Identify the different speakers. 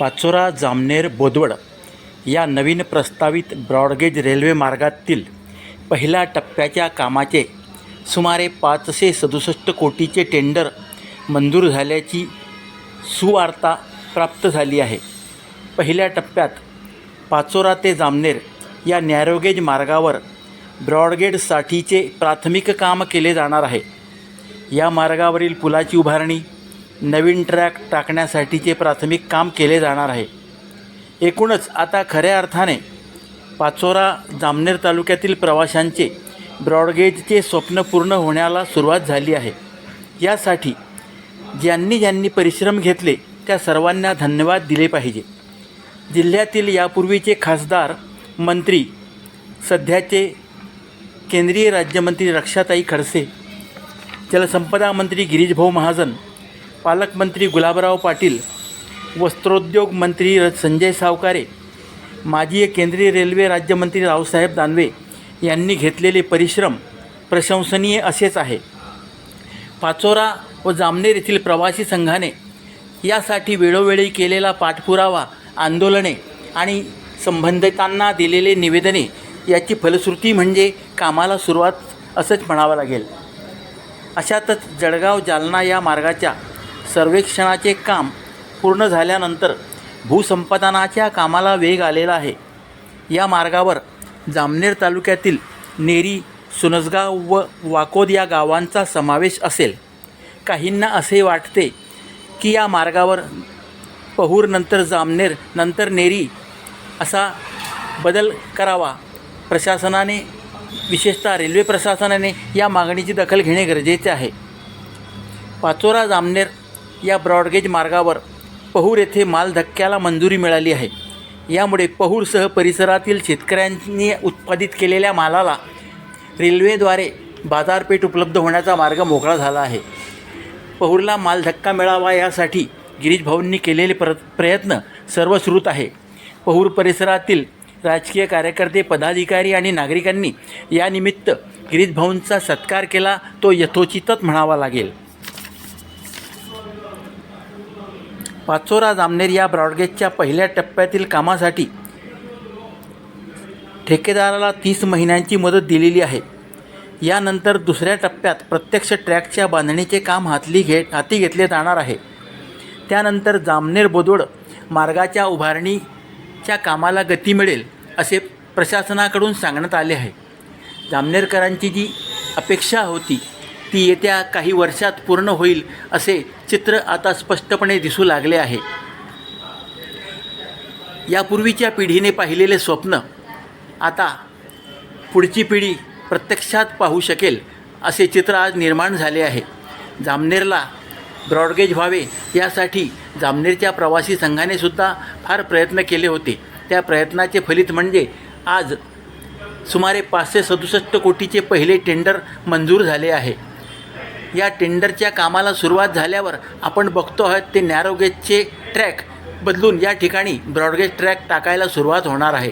Speaker 1: पाचोरा जामनेर बोदवड या नवीन प्रस्तावित broad gauge railway मार्गातील पहिल्या टप्प्याच्या कामाचे सुमारे पाचशे सदुसष्ट कोटीचे टेंडर मंजूर झाल्याची सुवार्ता प्राप्त झाली आहे. पहिल्या टप्प्यात पाचोरा ते जामनेर या नॅरोगेज मार्गावर ब्रॉडगेजसाठीचे प्राथमिक काम केले जाणार आहे. या मार्गावरील पुलाची उभारणी नवीन ट्रॅक टाकण्यासाठीचे प्राथमिक काम केले जाणार आहे. एकूणच आता खऱ्या अर्थाने पाचोरा जामनेर तालुक्यातील प्रवाशांचे ब्रॉडगेजचे स्वप्न पूर्ण होण्याला सुरुवात झाली आहे. यासाठी ज्यांनी ज्यांनी परिश्रम घेतले त्या सर्वांना धन्यवाद दिले पाहिजे. जिल्ह्यातील यापूर्वीचे खासदार मंत्री सध्याचे केंद्रीय राज्यमंत्री रक्षाताई खडसे जलसंपदा मंत्री गिरीशभाऊ महाजन पालकमंत्री गुलाबराव पाटील वस्त्रोद्योग मंत्री र- संजय सावकारे माजी केंद्रीय रेल्वे राज्यमंत्री रावसाहेब दानवे यांनी घेतलेले परिश्रम प्रशंसनीय असेच आहे. पाचोरा व जामनेर येथील प्रवासी संघाने यासाठी वेळोवेळी केलेला पाठपुरावा आंदोलने आणि संबंधितांना दिलेले निवेदने याची फलश्रुती म्हणजे कामाला सुरुवात असंच म्हणावं लागेल. अशातच जळगाव जालना या मार्गाच्या सर्वेक्षणाचे काम पूर्ण झाल्यानंतर भूसंपादनाच्या कामाला वेग आलेला आहे. या मार्गावर जामनेर तालुक्यातील नेरी सुनसगाव व वाकोद या गावांचा समावेश असेल. काहींना असे वाटते की या मार्गावर पहूर नंतर जामनेर नंतर नेरी असा बदल करावा. प्रशासनाने विशेषतः रेल्वे प्रशासनाने या मागणीची दखल घेणे गरजेचे आहे. पाचोरा जामनेर या ब्रॉडगेज मार्गावर पहूर येथे माल धक्क्याला मंजुरी मिळाली आहे. यामुळे पहूरसह परिसरातील शेतकऱ्यांनी उत्पादित केलेल्या मालाला रेल्वेद्वारे बाजारपेठ उपलब्ध होण्याचा मार्ग मोकळा झाला आहे. पहूरला माल धक्का मिळावा यासाठी गिरीश भाऊंनी केलेले प्र प्रयत्न सर्वश्रुत आहे. पहूर परिसरातील राजकीय कार्यकर्ते पदाधिकारी आणि नागरिकांनी यानिमित्त गिरीश भाऊंचा सत्कार केला तो यथोचितच म्हणावा लागेल. पाचोरा जामनेर या ब्रॉडगेजच्या पहिल्या टप्प्यातील कामासाठी ठेकेदाराला तीस महिन्यांची मदत दिलेली आहे. यानंतर दुसऱ्या टप्प्यात प्रत्यक्ष ट्रॅकच्या बांधणीचे काम हातली घे हाती घेतले जाणार आहे. त्यानंतर जामनेर बोदोड मार्गाच्या उभारणीच्या कामाला गती मिळेल असे प्रशासनाकडून सांगण्यात आले आहे. जामनेरकरांची जी अपेक्षा होती ती येत्या काही वर्षात पूर्ण होईल असे चित्र आता स्पष्टपणे दिसू लागले आहे. यापूर्वीच्या पिढीने पाहिलेले स्वप्न आता पुढची पिढी प्रत्यक्षात पाहू शकेल असे चित्र आज निर्माण झाले आहे. जामनेरला ब्रॉडगेज व्हावे यासाठी जामनेरच्या प्रवासी संघाने सुद्धा फार प्रयत्न केले होते. त्या प्रयत्नाचे फलित म्हणजे आज सुमारे पाचशे सदुसष्ट कोटीचे पहिले टेंडर मंजूर झाले आहे. या टेंडरच्या कामाला सुरुवात झाल्यावर आपण बघतो आहोत ते नॅरोगेजचे ट्रॅक बदलून या ठिकाणी ब्रॉडगेज ट्रॅक टाकायला सुरुवात होणार आहे.